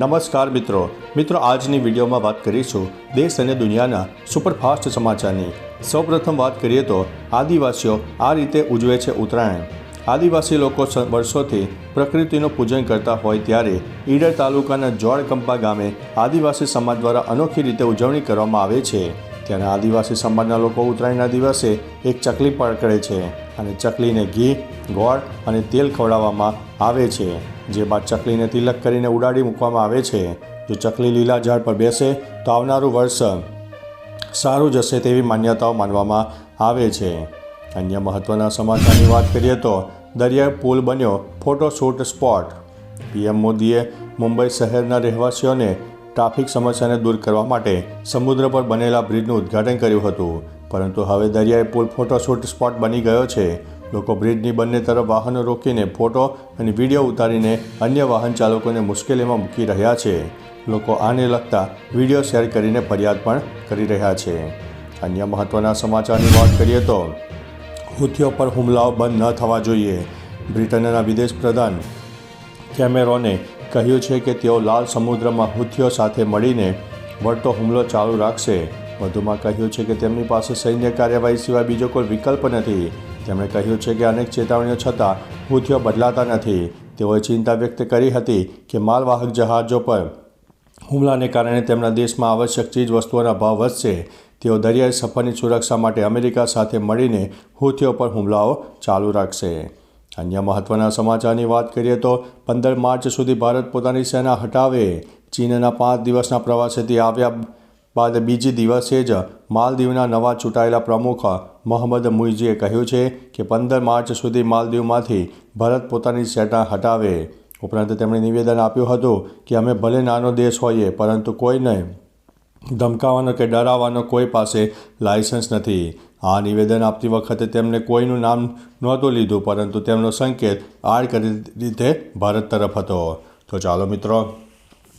નમસ્કાર મિત્રો. મિત્રો, આજની વિડીયોમાં વાત કરીશું દેશ અને દુનિયાના સુપરફાસ્ટ સમાચારની. સૌપ્રથમ વાત કરીએ તો, આદિવાસીઓ આ રીતે ઉજવે છે ઉત્તરાયણ. આદિવાસી લોકો વર્ષોથી પ્રકૃતિનું પૂજન કરતા હોય ત્યારે ઈડર તાલુકાના જોડકંપા ગામે આદિવાસી સમાજ દ્વારા અનોખી રીતે ઉજવણી કરવામાં આવે છે. ત્યારે આદિવાસી સમાજના લોકો ઉત્તરાયણના દિવસે એક ચકલી પકડે છે અને ચકલીને ઘી, ગોળ અને તેલ ખવડાવવામાં આવે છે. જે બાદ ચકલીને તિલક કરીને ઉડાડી મૂકવામાં આવે છે. જો ચકલી લીલા ઝાડ પર બેસે, તો આવનારું વર્ષ સારું જશે તેવી માન્યતાઓ માનવામાં આવે છે. અન્ય મહત્ત્વના સમાચારની વાત કરીએ તો દરિયા પુલ બન્યો ફોટોશૂટ સ્પોટ. પીએમ મોદીએ મુંબઈ શહેરના રહેવાસીઓને ટ્રાફિક સમસ્યાને દૂર કરવા માટે સમુદ્ર પર બનેલા બ્રિજનું ઉદ્ઘાટન કર્યું હતું. પરંતુ હવે દરિયાઈ પુલ ફોટોશૂટ સ્પોટ બની ગયો છે. લોકો બ્રિજની બંને તરફ વાહનો રોકીને ફોટો અને વીડિયો ઉતારીને અન્ય વાહન ચાલકોને મુશ્કેલીમાં મૂકી રહ્યા છે. લોકો આને લગતા વીડિયો શેર કરીને ફરિયાદ પણ કરી રહ્યા છે. અન્ય મહત્ત્વના સમાચારની વાત કરીએ તો, હુથીઓ પર હુમલાઓ બંધ ન થવા જોઈએ. બ્રિટનના વિદેશ પ્રધાન કેમેરોને કહ્યું છે કે તેઓ લાલ સમુદ્રમાં હુથીઓ સાથે મળીને વળતો હુમલો ચાલુ રાખશે. વધુમાં કહ્યું છે કે તેમની પાસે સૈન્ય કાર્યવાહી સિવાય બીજો કોઈ વિકલ્પ નથી. તેમણે કહ્યું છે કે અનેક ચેતવણીઓ છતાં હુથીઓ બદલાતા નથી. તેઓએ ચિંતા વ્યક્ત કરી હતી કે માલવાહક જહાજો પર હુમલાને કારણે તેમના દેશમાં આવશ્યક ચીજવસ્તુઓના ભાવ વધશે. તેઓ દરિયાઈ સફરની સુરક્ષા માટે અમેરિકા સાથે મળીને હુથીઓ પર હુમલાઓ ચાલુ રાખશે. અન્ય મહત્ત્વના સમાચારની વાત કરીએ તો પંદર માર્ચ સુધી ભારત પોતાની સેના હટાવે. ચીનના પાંચ દિવસના પ્રવાસેથી આવ્યા બાદ બીજી દિવસે જ માલદીવના નવા ચૂંટાયેલા પ્રમુખ મોહમ્મદ મુઇઝીએ કહ્યું છે કે પંદર માર્ચ સુધી માલદીવમાંથી ભારત પોતાની સેના હટાવે. ઉપરાંત તેમણે નિવેદન આપ્યું હતું કે અમે ભલે નાનો દેશ હોઈએ, પરંતુ કોઈને ધમકાવવાનો કે ડરાવવાનો કોઈ પાસે લાયસન્સ નથી. આ નિવેદન આપતી વખતે તેમણે કોઈનું નામ નહોતું લીધું, પરંતુ તેમનો સંકેત આડકરી રીતે ભારત તરફ હતો. તો ચાલો મિત્રો